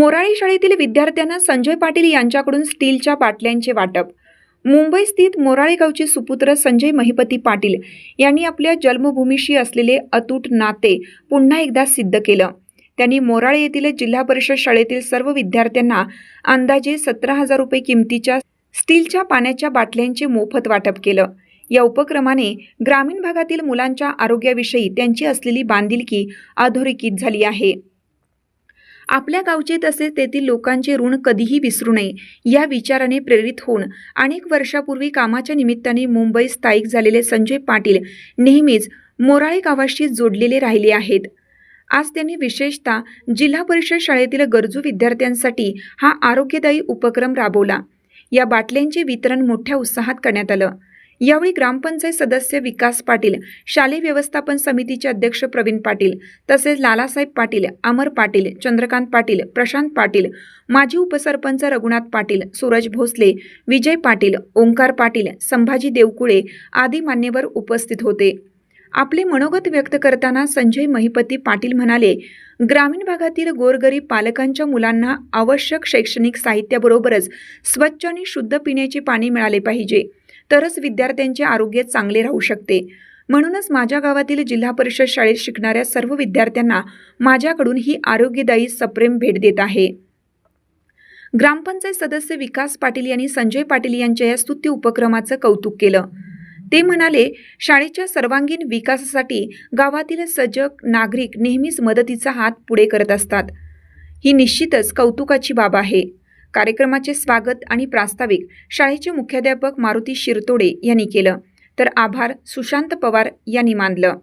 मोराळी शाळेतील विद्यार्थ्यांना संजय पाटील यांच्याकडून स्टीलच्या बाटल्यांचे वाटप. मुंबई स्थित मोराळे गावचे सुपुत्र संजय महिपती पाटील यांनी आपल्या जन्मभूमीशी असलेले अतूट नाते पुन्हा एकदा सिद्ध केलं. त्यांनी मोराळे येथील जिल्हा परिषद शाळेतील सर्व विद्यार्थ्यांना अंदाजे सतरा हजार रुपये किमतीच्या स्टीलच्या पाण्याच्या बाटल्यांचे मोफत वाटप केलं. या उपक्रमाने ग्रामीण भागातील मुलांच्या आरोग्याविषयी त्यांची असलेली बांधिलकी अधोरेखित झाली आहे. आपल्या गावचे तसेच तेथील लोकांचे ऋण कधीही विसरू नये या विचाराने प्रेरित होऊन अनेक वर्षापूर्वी कामाच्या निमित्ताने मुंबईत स्थायिक झालेले संजय पाटील नेहमीच मोराळे गावाशी जोडलेले राहिले आहेत. आज त्यांनी विशेषतः जिल्हा परिषद शाळेतील गरजू विद्यार्थ्यांसाठी हा आरोग्यदायी उपक्रम राबवला. या बाटल्यांचे वितरण मोठ्या उत्साहात करण्यात आलं. यावेळी ग्रामपंचायत सदस्य विकास पाटील शालेय व्यवस्थापन समितीचे अध्यक्ष प्रवीण पाटील तसेच लालासाहेब पाटील अमर पाटील चंद्रकांत पाटील प्रशांत पाटील माजी उपसरपंच रघुनाथ पाटील सूरज भोसले विजय पाटील ओंकार पाटील संभाजी देवकुळे आदी मान्यवर उपस्थित होते. आपले मनोगत व्यक्त करताना संजय महिपती पाटील म्हणाले ग्रामीण भागातील गोरगरीब पालकांच्या मुलांना आवश्यक शैक्षणिक साहित्याबरोबरच स्वच्छ आणि शुद्ध पिण्याचे पाणी मिळाले पाहिजे. तरच विद्यार्थ्यांचे आरोग्य चांगले राहू शकते. म्हणूनच माझ्या गावातील जिल्हा परिषद शाळेत शिकणाऱ्या सर्व विद्यार्थ्यांना माझ्याकडून ही आरोग्यदायी सप्रेम भेट देत आहे. ग्रामपंचायत सदस्य विकास पाटील यांनी संजय पाटील यांच्या या स्तुत्य उपक्रमाचं कौतुक केलं. ते म्हणाले शाळेच्या सर्वांगीण विकासासाठी गावातील सजग नागरिक नेहमीच मदतीचा हात पुढे करत असतात. ही निश्चितच कौतुकाची बाब आहे. कार्यक्रमाचे स्वागत आणि प्रास्ताविक शाळेचे मुख्याध्यापक मारुती शिरतोडे यांनी केलं. तर आभार सुशांत पवार यांनी मानलं.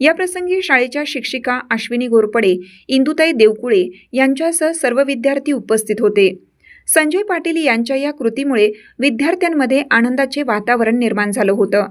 या प्रसंगी शाळेच्या शिक्षिका अश्विनी घोरपडे इंदुताई देवकुळे यांच्यासह सर्व विद्यार्थी उपस्थित होते. संजय पाटील यांच्या या कृतीमुळे विद्यार्थ्यांमध्ये आनंदाचे वातावरण निर्माण झालं होतं.